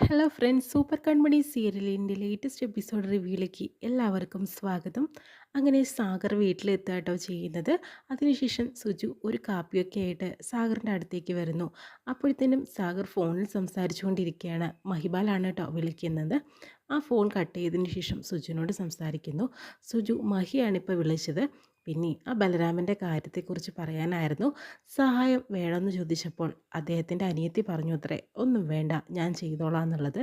Hello friends super കൺമണി സീരിയലിന്റെ latest episode റിവ്യൂയിലേക്ക് എല്ലാവർക്കും സ്വാഗതം. അങ്ങനെ സാഗർ വീട്ടിലെത്തുക കേട്ടോ ചെയ്യുന്നത്. അതിനുശേഷം സുജു ഒരു കാപ്പിയൊക്കെ ആയിട്ട് സാഗറിന്റെ അടുത്തേക്ക് വരുന്നു. അപ്പോഴത്തേനും സാഗർ ഫോണിൽ സംസാരിച്ചുകൊണ്ടിരിക്കുകയാണ്. മഹിബാലാണ് കേട്ടോ വിളിക്കുന്നത്. ആ ഫോൺ കട്ട് ചെയ്തതിന് ശേഷം സുജുവിനോട് സംസാരിക്കുന്നു. സുജു മഹിയാണിപ്പോൾ വിളിച്ചത്. പിന്നെ ആ ബലരാമന്റെ കാര്യത്തെക്കുറിച്ച് പറയാനായിരുന്നു. സഹായം വേണമെന്ന് ചോദിച്ചപ്പോൾ അദ്ദേഹത്തിന്റെ അനിയത്തി പറഞ്ഞു അത്രേ ഒന്നും വേണ്ട ഞാൻ ചെയ്തോളാം എന്നുള്ളത്.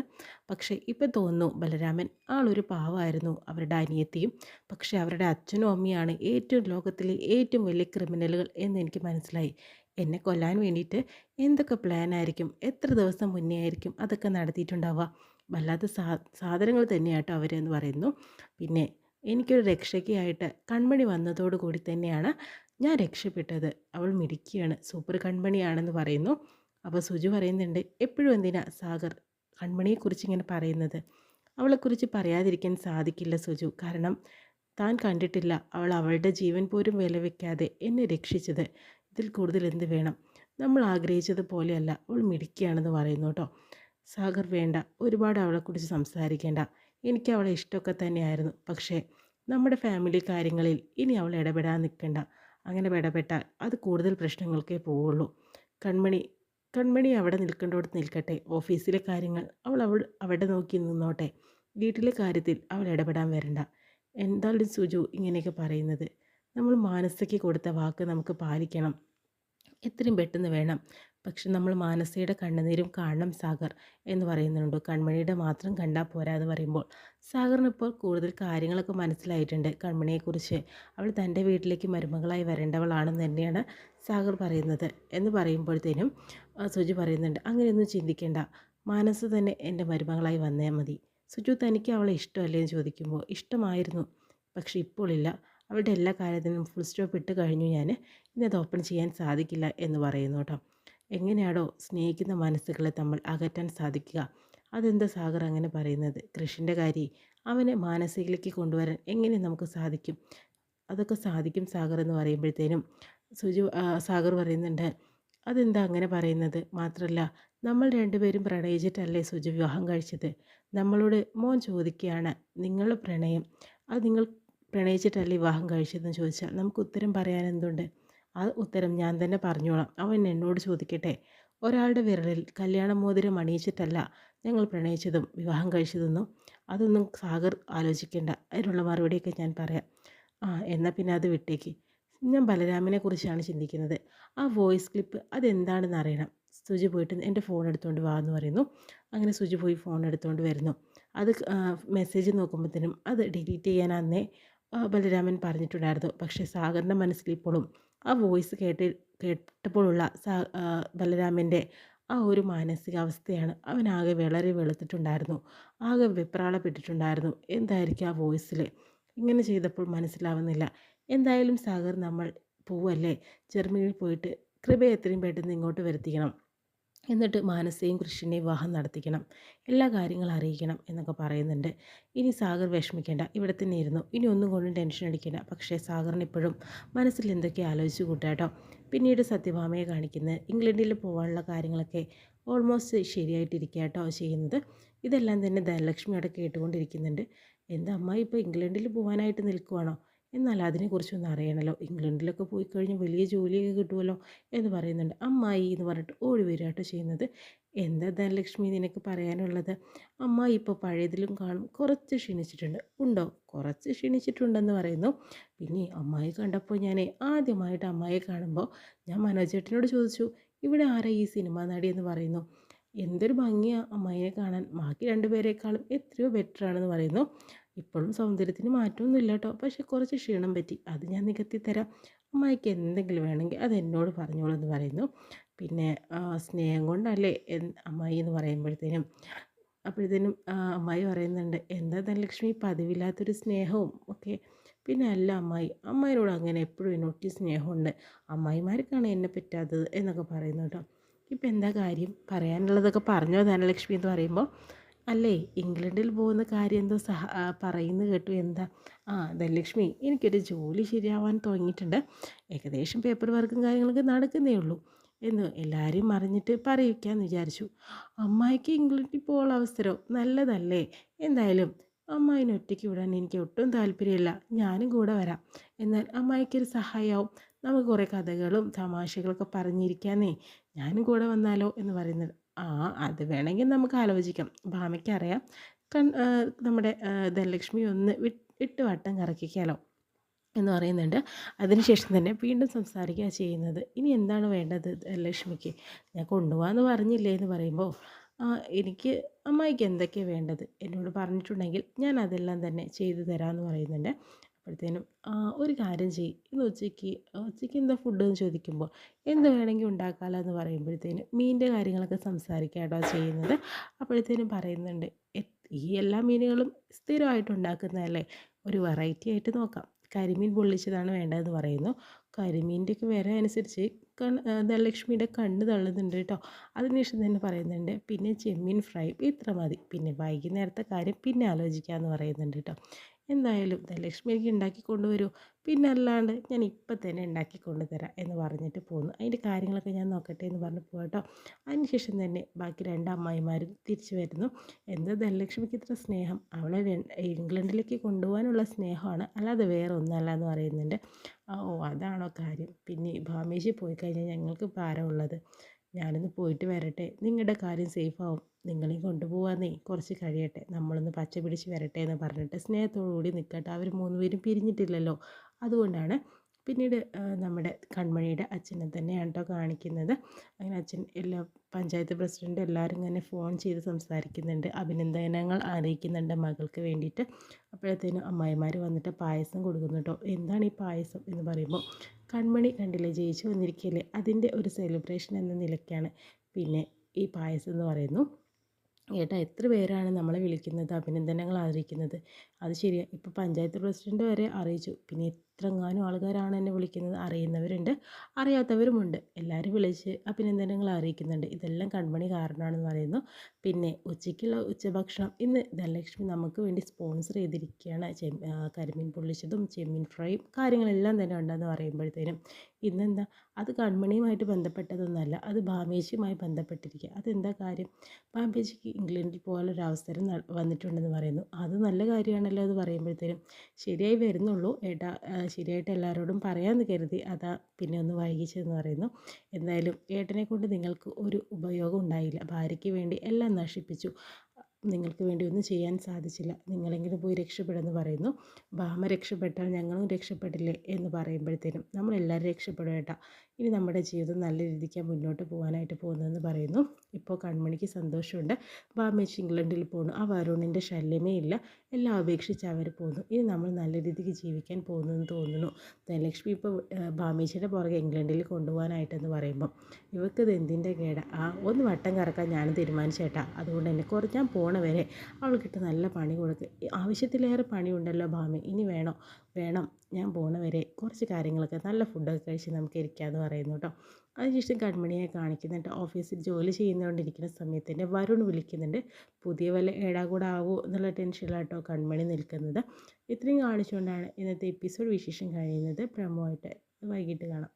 പക്ഷേ ഇപ്പം തോന്നുന്നു ബലരാമൻ ആളൊരു പാവമായിരുന്നു അവരുടെ അനിയത്തിയും. പക്ഷേ അവരുടെ അച്ഛനും അമ്മയാണ് ഏറ്റവും ലോകത്തിലെ ഏറ്റവും വലിയ ക്രിമിനലുകൾ എന്ന് എനിക്ക് മനസ്സിലായി. എന്നെ കൊല്ലാൻ വേണ്ടിയിട്ട് എന്തൊക്കെ പ്ലാൻ ആയിരിക്കും? എത്ര ദിവസം മുന്നേ ആയിരിക്കും അതൊക്കെ നടത്തിയിട്ടുണ്ടാവുക? വല്ലാത്ത സാ സാധനങ്ങൾ തന്നെയാട്ടോ അവരെന്ന് പറയുന്നു. പിന്നെ എനിക്കൊരു രക്ഷയ്ക്കായിട്ട് കൺമണി വന്നതോടുകൂടി തന്നെയാണ് ഞാൻ രക്ഷപ്പെട്ടത്. അവൾ മിടുക്കിയാണ് സൂപ്പർ കൺമണിയാണെന്ന് പറയുന്നു. അപ്പോൾ സുജു പറയുന്നുണ്ട് എപ്പോഴും എന്തിനാ സാഗർ കൺമണിയെക്കുറിച്ച് ഇങ്ങനെ പറയുന്നത്? അവളെക്കുറിച്ച് പറയാതിരിക്കാൻ സാധിക്കില്ല സുജു. കാരണം താൻ കണ്ടിട്ടില്ല അവൾ അവളുടെ ജീവൻ പോലും വില വയ്ക്കാതെ എന്നെ രക്ഷിച്ചത്. ഇതിൽ കൂടുതൽ എന്ത് വേണം? നമ്മൾ ആഗ്രഹിച്ചതുപോലെയല്ല അവൾ മിടുക്കിയാണെന്ന് പറയുന്നു കേട്ടോ. സാഗർ വേണ്ട. ഒരുപാട് അവളെക്കുറിച്ച് സംസാരിക്കേണ്ട. എനിക്ക് അവളെ ഇഷ്ടമൊക്കെ തന്നെയായിരുന്നു. പക്ഷേ നമ്മുടെ ഫാമിലി കാര്യങ്ങളിൽ ഇനി അവൾ ഇടപെടാൻ നിൽക്കണ്ട. അങ്ങനെ ഇടപെട്ടാൽ അത് കൂടുതൽ പ്രശ്നങ്ങൾക്കേ പോവുള്ളൂ. കൺമണി കൺമണി അവിടെ നിൽക്കേണ്ടോടത്ത് നിൽക്കട്ടെ. ഓഫീസിലെ കാര്യങ്ങൾ അവൾ അവൾ അവിടെ നോക്കി നിന്നോട്ടെ. വീട്ടിലെ കാര്യത്തിൽ അവൾ ഇടപെടാൻ വരണ്ട. എന്തായാലും സുജു ഇങ്ങനെയൊക്കെ പറയുന്നത്? നമ്മൾ മാനസയ്ക്ക് കൊടുത്ത വാക്ക് നമുക്ക് പാലിക്കണം. എത്രയും പെട്ടെന്ന് വേണം. പക്ഷെ നമ്മൾ മാനസയുടെ കണ്ണുനീരും കാണണം സാഗർ എന്ന് പറയുന്നുണ്ട്. കൺമണിയുടെ മാത്രം കണ്ടാൽ പോരാ എന്ന് പറയുമ്പോൾ. സാഗറിനിപ്പോൾ കൂടുതൽ കാര്യങ്ങളൊക്കെ മനസ്സിലായിട്ടുണ്ട് കൺമണിയെക്കുറിച്ച്. അവൾ തന്റെ വീട്ടിലേക്ക് മരുമകളായി വരേണ്ടവളാണെന്ന് തന്നെയാണ് സാഗർ പറയുന്നത് എന്ന് പറയുമ്പോഴത്തേനും സുജു പറയുന്നുണ്ട് അങ്ങനെയൊന്നും ചിന്തിക്കേണ്ട. മാനസ് തന്നെ എന്റെ മരുമകളായി വന്നേ മതി. സുജു തനിക്ക് അവളെ ഇഷ്ടമല്ലേ എന്ന് ചോദിക്കുമ്പോൾ ഇഷ്ടമായിരുന്നു. പക്ഷെ ഇപ്പോഴില്ല അവളുടെ എല്ലാ കാര്യത്തിനും ഫുൾ സ്റ്റോപ്പ് ഇട്ട് കഴിഞ്ഞു ഞാൻ. ഇനി അത് ഓപ്പൺ ചെയ്യാൻ സാധിക്കില്ല എന്ന് പറയുന്നു കേട്ടോ. എങ്ങനെയാണോ സ്നേഹിക്കുന്ന മനസ്സുകളെ തമ്മിൽ അകറ്റാൻ സാധിക്കുക. അതെന്താ സാഗർ അങ്ങനെ പറയുന്നത്? കൃഷിന്റെ കാര്യം അവനെ മാനസികയിലേക്ക് കൊണ്ടുവരാൻ എങ്ങനെ നമുക്ക് സാധിക്കും? അതൊക്കെ സാധിക്കും സാഗർ എന്ന് പറയുമ്പോഴത്തേനും. സുജു സാഗർ പറയുന്നുണ്ട് അതെന്താ അങ്ങനെ പറയുന്നത്? മാത്രമല്ല നമ്മൾ രണ്ടുപേരും പ്രണയിച്ചിട്ടല്ലേ സുജു വിവാഹം കഴിച്ചത്? നമ്മളോട് മോൻ ചോദിക്കുകയാണ് നിങ്ങളുടെ പ്രണയം അത് നിങ്ങൾ പ്രണയിച്ചിട്ടല്ലേ വിവാഹം കഴിച്ചതെന്ന് ചോദിച്ചാൽ നമുക്ക് ഉത്തരം പറയാൻ എന്തുണ്ട്? ആ ഉത്തരം ഞാൻ തന്നെ പറഞ്ഞോളാം. അവൻ എന്നോട് ചോദിക്കട്ടെ? ഒരാളുടെ വിരലിൽ കല്യാണ മോതിരം അണിയിച്ചിട്ടല്ല ഞങ്ങൾ പ്രണയിച്ചതും വിവാഹം കഴിച്ചതെന്നും അതൊന്നും സാഗർ ആലോചിക്കേണ്ട. അതിനുള്ള മറുപടിയൊക്കെ ഞാൻ പറയാം. ആ എന്നാൽ പിന്നെ അത് വിട്ടേക്ക്. ഞാൻ ബലരാമിനെ കുറിച്ചാണ് ചിന്തിക്കുന്നത്. ആ വോയിസ് ക്ലിപ്പ് അതെന്താണെന്ന് അറിയണം. സുജി പോയിട്ട് എന്റെ ഫോൺ എടുത്തുകൊണ്ട് വാ എന്ന് പറയുന്നു. അങ്ങനെ സുജി പോയി ഫോൺ എടുത്തുകൊണ്ട് വരുന്നു. അത് മെസ്സേജ് നോക്കുമ്പോഴത്തേനും അത് ഡിലീറ്റ് ചെയ്യാൻ അന്നേ ബലരാമൻ പറഞ്ഞിട്ടുണ്ടായിരുന്നു. പക്ഷേ സാഗറിന്റെ മനസ്സിൽ ഇപ്പോഴും ആ വോയിസ് കേട്ട് കേട്ടപ്പോഴുള്ള ബലരാമന്റെ ആ ഒരു മാനസികാവസ്ഥയാണ്. അവനാകെ വിളറി വെളുത്തിട്ടുണ്ടായിരുന്നു. ആകെ വെപ്രാളപ്പെട്ടിട്ടുണ്ടായിരുന്നു. എന്തായിരിക്കും ആ വോയിസിൽ ഇങ്ങനെ ചെയ്തപ്പോൾ മനസ്സിലാവുന്നില്ല. എന്തായാലും സാഗർ നമ്മൾ പോവല്ലേ? ജർമ്മനിയിൽ പോയിട്ട് കൃപ എത്രയും പെട്ടെന്ന് ഇങ്ങോട്ട് വരുത്തിക്കണം. എന്നിട്ട് മാനസയും കൃഷ്ണനെയും വിവാഹം നടത്തിക്കണം. എല്ലാ കാര്യങ്ങളും അറിയിക്കണം എന്നൊക്കെ പറയുന്നുണ്ട്. ഇനി സാഗർ വിഷമിക്കേണ്ട. ഇവിടെ തന്നെ ഇരുന്നു. ഇനി ഒന്നും കൊണ്ടും ടെൻഷൻ അടിക്കേണ്ട. പക്ഷേ സാഗറിന് ഇപ്പോഴും മനസ്സിൽ എന്തൊക്കെ ആലോചിച്ച് കൂട്ടാട്ടോ പിന്നീട് സത്യഭാമയെ കാണിക്കുന്നത് ഇംഗ്ലണ്ടിൽ പോകാനുള്ള കാര്യങ്ങളൊക്കെ ഓൾമോസ്റ്റ് ശരിയായിട്ടിരിക്കുക കേട്ടോ ചെയ്യുന്നത്. ഇതെല്ലാം തന്നെ ധനലക്ഷ്മി അവിടെ കേട്ടുകൊണ്ടിരിക്കുന്നുണ്ട്. എന്താ അമ്മ ഇപ്പോൾ ഇംഗ്ലണ്ടിൽ പോകാനായിട്ട് നിൽക്കുവാണോ? എന്നാൽ അതിനെക്കുറിച്ചൊന്നും അറിയണമല്ലോ ഇംഗ്ലണ്ടിലൊക്കെ പോയി കഴിഞ്ഞാൽ വലിയ ജോലിയൊക്കെ കിട്ടുമല്ലോ എന്ന് പറയുന്നുണ്ട്. അമ്മായി എന്ന് പറഞ്ഞിട്ട് ഓടി വരികയാട്ടോ ചെയ്യുന്നത്. എന്താ ധനലക്ഷ്മി നിനക്ക് പറയാനുള്ളത്? അമ്മായി ഇപ്പോൾ പഴയതിലും കാണും. കുറച്ച് ക്ഷീണിച്ചിട്ടുണ്ട്. ഉണ്ടോ? കുറച്ച് ക്ഷീണിച്ചിട്ടുണ്ടെന്ന് പറയുന്നു. പിന്നെ അമ്മായി കണ്ടപ്പോൾ ഞാൻ ആദ്യമായിട്ട് അമ്മായിയെ കാണുമ്പോൾ ഞാൻ മനോജേട്ടനോട് ചോദിച്ചു ഇവിടെ ആരാ ഈ സിനിമ നടി എന്ന് പറയുന്നു? എന്തൊരു ഭംഗിയാണ് അമ്മായിനെ കാണാൻ. ബാക്കി രണ്ടുപേരെക്കാളും എത്രയോ ബെറ്ററാണെന്ന് പറയുന്നു. ഇപ്പോഴും സൗന്ദര്യത്തിന് മാറ്റമൊന്നും ഇല്ല കേട്ടോ പക്ഷെ കുറച്ച് ക്ഷീണം പറ്റി. അത് ഞാൻ നികത്തി തരാം. അമ്മായിക്ക് എന്തെങ്കിലും വേണമെങ്കിൽ അത് എന്നോട് പറഞ്ഞോളൂ എന്ന് പറയുന്നു. പിന്നെ സ്നേഹം കൊണ്ടല്ലേ അമ്മായി എന്ന് പറയുമ്പോഴത്തേനും അപ്പോഴത്തേനും അമ്മായി പറയുന്നുണ്ട് എന്താ ധനലക്ഷ്മി? പതിവില്ലാത്തൊരു സ്നേഹവും ഒക്കെ. പിന്നെ അല്ല അമ്മായി അമ്മായിനോട് അങ്ങനെ എപ്പോഴും എന്നൊട്ടി സ്നേഹമുണ്ട്. അമ്മായിമാർക്കാണ് എന്നെ പറ്റാത്തത് എന്നൊക്കെ പറയുന്നു കേട്ടോ. ഇപ്പം എന്താ കാര്യം? പറയാനുള്ളതൊക്കെ പറഞ്ഞോ ധനലക്ഷ്മി എന്ന് പറയുമ്പോൾ അല്ലേ? ഇംഗ്ലണ്ടിൽ പോകുന്ന കാര്യം എന്തോ സഹ പറയുന്നു കേട്ടു. എന്താ? ആ ധനലക്ഷ്മി എനിക്കൊരു ജോലി ശരിയാവാൻ തുടങ്ങിയിട്ടുണ്ട്. ഏകദേശം പേപ്പർ വർക്കും കാര്യങ്ങളൊക്കെ നടക്കുന്നേ ഉള്ളൂ എന്ന് എല്ലാവരെയും അറിഞ്ഞിട്ട് പറയിക്കാമെന്ന് വിചാരിച്ചു. അമ്മായിക്ക് ഇംഗ്ലണ്ടിൽ പോകാനുള്ള അവസരം നല്ലതല്ലേ? എന്തായാലും അമ്മായിനെ ഒറ്റയ്ക്ക് വിടാൻ എനിക്ക് ഒട്ടും താല്പര്യമില്ല. ഞാനും കൂടെ വരാം. എന്നാൽ അമ്മായിക്കൊരു സഹായമാവും നമുക്ക് കുറേ കഥകളും തമാശകളൊക്കെ പറഞ്ഞിരിക്കാന്നേ. ഞാനും കൂടെ വന്നാലോ എന്ന് പറയുന്നത്. ആ അത് വേണമെങ്കിൽ നമുക്ക് ആലോചിക്കാം. ഭാമയ്ക്കറിയാം കൺ നമ്മുടെ ധനലക്ഷ്മി ഒന്ന് വിട്ട് വട്ടം കറക്കിക്കാലോ എന്ന് പറയുന്നുണ്ട്. അതിനുശേഷം തന്നെ വീണ്ടും സംസാരിക്കുക ചെയ്യുന്നത്. ഇനി എന്താണ് വേണ്ടത് ലക്ഷ്മിക്ക്? ഞാൻ കൊണ്ടുപോകാമെന്ന് പറഞ്ഞില്ലേ എന്ന് പറയുമ്പോൾ എനിക്ക് അമ്മായിക്ക് എന്തൊക്കെയാണ് വേണ്ടത്? എന്നോട് പറഞ്ഞിട്ടുണ്ടെങ്കിൽ ഞാൻ അതെല്ലാം തന്നെ ചെയ്തു തരാമെന്ന് പറയുന്നുണ്ട്. അപ്പോഴത്തേനും ഒരു കാര്യം ചെയ്യ്. ഇന്ന് ഉച്ചയ്ക്ക് ഉച്ചയ്ക്ക് എന്താ ഫുഡ് എന്ന് ചോദിക്കുമ്പോൾ എന്ത് വേണമെങ്കിൽ ഉണ്ടാക്കാമല്ലോ എന്ന് പറയുമ്പോഴത്തേനും മീനിന്റെ കാര്യങ്ങളൊക്കെ സംസാരിക്കാട്ടോ ചെയ്യുന്നത്. അപ്പോഴത്തേനും പറയുന്നുണ്ട് ഈ എല്ലാ മീനുകളും സ്ഥിരമായിട്ട് ഉണ്ടാക്കുന്നതല്ലേ ഒരു വെറൈറ്റി ആയിട്ട് നോക്കാം. കരിമീൻ പൊള്ളിച്ചതാണ് വേണ്ടതെന്ന് പറയുന്നു. കരിമീന്റെയൊക്കെ വില അനുസരിച്ച് ധനലക്ഷ്മിയുടെ കണ്ണ് തള്ളുന്നുണ്ട് കേട്ടോ. അതിനുശേഷം തന്നെ പറയുന്നുണ്ട് പിന്നെ ചെമ്മീൻ ഫ്രൈ ഇത്ര മതി. പിന്നെ വൈകുന്നേരത്തെ കാര്യം പിന്നെ ആലോചിക്കാമെന്ന് പറയുന്നുണ്ട് കേട്ടോ. എന്തായാലും ധനലക്ഷ്മി എനിക്ക് ഉണ്ടാക്കി കൊണ്ടുവരൂ. പിന്നെ അല്ലാണ്ട് ഞാൻ ഇപ്പം തന്നെ ഉണ്ടാക്കി കൊണ്ടുതരാം എന്ന് പറഞ്ഞിട്ട് പോന്നു. അതിന്റെ കാര്യങ്ങളൊക്കെ ഞാൻ നോക്കട്ടെ എന്ന് പറഞ്ഞ് പോകട്ടോ അതിനുശേഷം തന്നെ ബാക്കി രണ്ട് തിരിച്ചു വരുന്നു. എന്താ ധനലക്ഷ്മിക്ക് ഇത്ര സ്നേഹം? അവളെ ഇംഗ്ലണ്ടിലേക്ക് കൊണ്ടുപോകാനുള്ള സ്നേഹമാണ്. അല്ലാതെ വേറെ ഒന്നല്ല എന്ന് പറയുന്നുണ്ട്. ഓ അതാണോ കാര്യം. പിന്നെ ഭാമേശി പോയി കഴിഞ്ഞാൽ ഞങ്ങൾക്ക് ഭാരമുള്ളത് ഞാനൊന്ന് പോയിട്ട് വരട്ടെ. നിങ്ങളുടെ കാര്യം സേഫാവും നിങ്ങളെയും കൊണ്ടുപോകാന്നേ കുറച്ച് കഴിയട്ടെ. നമ്മളൊന്ന് പച്ച പിടിച്ച് വരട്ടെ എന്ന് പറഞ്ഞിട്ട് സ്നേഹത്തോടു കൂടി നിൽക്കട്ടെ അവർ മൂന്നുപേരും പിരിഞ്ഞിട്ടില്ലല്ലോ. അതുകൊണ്ടാണ് പിന്നീട് നമ്മുടെ കൺമണിയുടെ അച്ഛനെ തന്നെയാണ് കേട്ടോ കാണിക്കുന്നത്. അങ്ങനെ അച്ഛൻ എല്ലാ പഞ്ചായത്ത് പ്രസിഡന്റ് എല്ലാവരും തന്നെ ഫോൺ ചെയ്ത് സംസാരിക്കുന്നുണ്ട്. അഭിനന്ദനങ്ങൾ അറിയിക്കുന്നുണ്ട് മകൾക്ക് വേണ്ടിയിട്ട്. അപ്പോഴത്തേനും അമ്മായിമാർ വന്നിട്ട് പായസം കൊടുക്കുന്നു കേട്ടോ എന്താണ് ഈ പായസം എന്ന് പറയുമ്പോൾ കൺമണി കണ്ടില്ലേ ജയിച്ചു വന്നിരിക്കില്ലേ അതിന്റെ ഒരു സെലിബ്രേഷൻ എന്ന നിലയ്ക്കാണ് പിന്നെ ഈ പായസം എന്ന് പറയുന്നു ഏട്ടാ എത്ര പേരാണ് നമ്മളെ വിളിക്കുന്നത്? അഭിനന്ദനങ്ങൾ അറിയിക്കുന്നത്. അത് ശരിയാണ് ഇപ്പോൾ പഞ്ചായത്ത് പ്രസിഡന്റ് വരെ അറിയിച്ചു. പിന്നെ എത്രങ്ങാനും ആൾക്കാരാണ് എന്നെ വിളിക്കുന്നത്. അറിയുന്നവരുണ്ട് അറിയാത്തവരുമുണ്ട്. എല്ലാവരും വിളിച്ച് അഭിനന്ദനങ്ങൾ അറിയിക്കുന്നുണ്ട്. ഇതെല്ലാം കൺമണി കാരണമാണെന്ന് പറയുന്നു. പിന്നെ ഉച്ചയ്ക്കുള്ള ഉച്ചഭക്ഷണം ഇന്ന് ധനലക്ഷ്മി നമുക്ക് വേണ്ടി സ്പോൺസർ ചെയ്തിരിക്കുകയാണ്. കരിമീൻ പൊള്ളിച്ചതും ചെമ്മീൻ ഫ്രൈയും കാര്യങ്ങളെല്ലാം തന്നെ ഉണ്ടെന്ന് പറയുമ്പോഴത്തേനും ഇന്നെന്താ? അത് കൺമണിയുമായിട്ട് ബന്ധപ്പെട്ടതൊന്നുമല്ല അത് ഭാമേശിയുമായി ബന്ധപ്പെട്ടിരിക്കുക. അതെന്താ കാര്യം? ഭാമേശിക്ക് ഇംഗ്ലണ്ടിൽ പോകാനൊരു അവസരം വന്നിട്ടുണ്ടെന്ന് പറയുന്നു. അത് നല്ല കാര്യമാണല്ലോ അത് പറയുമ്പോഴത്തേനും ശരിയായി വരുന്നുള്ളൂ. ഏട്ടാ ശരിയായിട്ട് എല്ലാവരോടും പറയാമെന്ന് കരുതി അതാ പിന്നെ ഒന്ന് വൈകിച്ചതെന്ന് പറയുന്നു. എന്തായാലും ഏട്ടനെ കൊണ്ട് നിങ്ങൾക്ക് ഒരു ഉപയോഗം ഉണ്ടായില്ല. ഭാര്യയ്ക്ക് വേണ്ടി എല്ലാം നശിപ്പിച്ചു. നിങ്ങൾക്ക് വേണ്ടി ഒന്നും ചെയ്യാൻ സാധിച്ചില്ല. നിങ്ങളെങ്കിലും പോയി രക്ഷപ്പെടുമെന്ന് പറയുന്നു. ഭാമ രക്ഷപ്പെട്ടാൽ ഞങ്ങളും രക്ഷപ്പെടില്ലേ എന്ന് പറയുമ്പോഴത്തേനും നമ്മളെല്ലാവരും രക്ഷപ്പെടും ഏട്ടാ. ഇനി നമ്മുടെ ജീവിതം നല്ല രീതിക്ക് മുന്നോട്ട് പോകാനായിട്ട് പോകുന്നതെന്ന് പറയുന്നു. ഇപ്പോൾ കൺമണിക്ക് സന്തോഷമുണ്ട്. ഭാമേച്ച് ഇംഗ്ലണ്ടിൽ പോകുന്നു ആ വരുണിന്റെ ശല്യമേ ഇല്ല. എല്ലാം ഉപേക്ഷിച്ച് അവർ പോകുന്നു. ഇനി നമ്മൾ നല്ല രീതിക്ക് ജീവിക്കാൻ പോകുന്നതെന്ന് തോന്നുന്നു. ധനലക്ഷ്മി ഇപ്പോൾ ബാമേച്ചിയുടെ പുറകെ ഇംഗ്ലണ്ടിൽ കൊണ്ടുപോകാനായിട്ടെന്ന് പറയുമ്പം ഇവർക്ക് ഇത് എന്തിന്റെ കേട? ആ ഒന്ന് വട്ടം കറക്കാൻ ഞാൻ തീരുമാനിച്ചേട്ടാ അതുകൊണ്ട് തന്നെ കുറച്ച് ഞാൻ പോണ വരെ അവൾക്കിട്ട് നല്ല പണി കൊടുക്കുക ആവശ്യത്തിലേറെ പണിയുണ്ടല്ലോ ഭാമി. ഇനി വേണോ? വേണം ഞാൻ പോണ വരെ കുറച്ച് കാര്യങ്ങളൊക്കെ നല്ല ഫുഡൊക്കെ കഴിച്ച് നമുക്ക് ഇരിക്കാമെന്ന് പറയുന്നു കേട്ടോ. അതിനുശേഷം കൺമണിയെ കാണിക്കുന്നുണ്ട്. ഓഫീസിൽ ജോലി ചെയ്യുന്നുകൊണ്ടിരിക്കുന്ന സമയത്ത് തന്നെ വരുൺ വിളിക്കുന്നുണ്ട്. പുതിയ വല്ല ഏടാകൂടാവോ എന്നുള്ള ടെൻഷനിലാട്ടോ കൺമണി നിൽക്കുന്നത്. ഇത്രയും കാണിച്ചുകൊണ്ടാണ് ഇന്നത്തെ എപ്പിസോഡ് വിശേഷം കഴിയുന്നത്. പ്രമോ ആയിട്ട് വൈകിട്ട് കാണാം.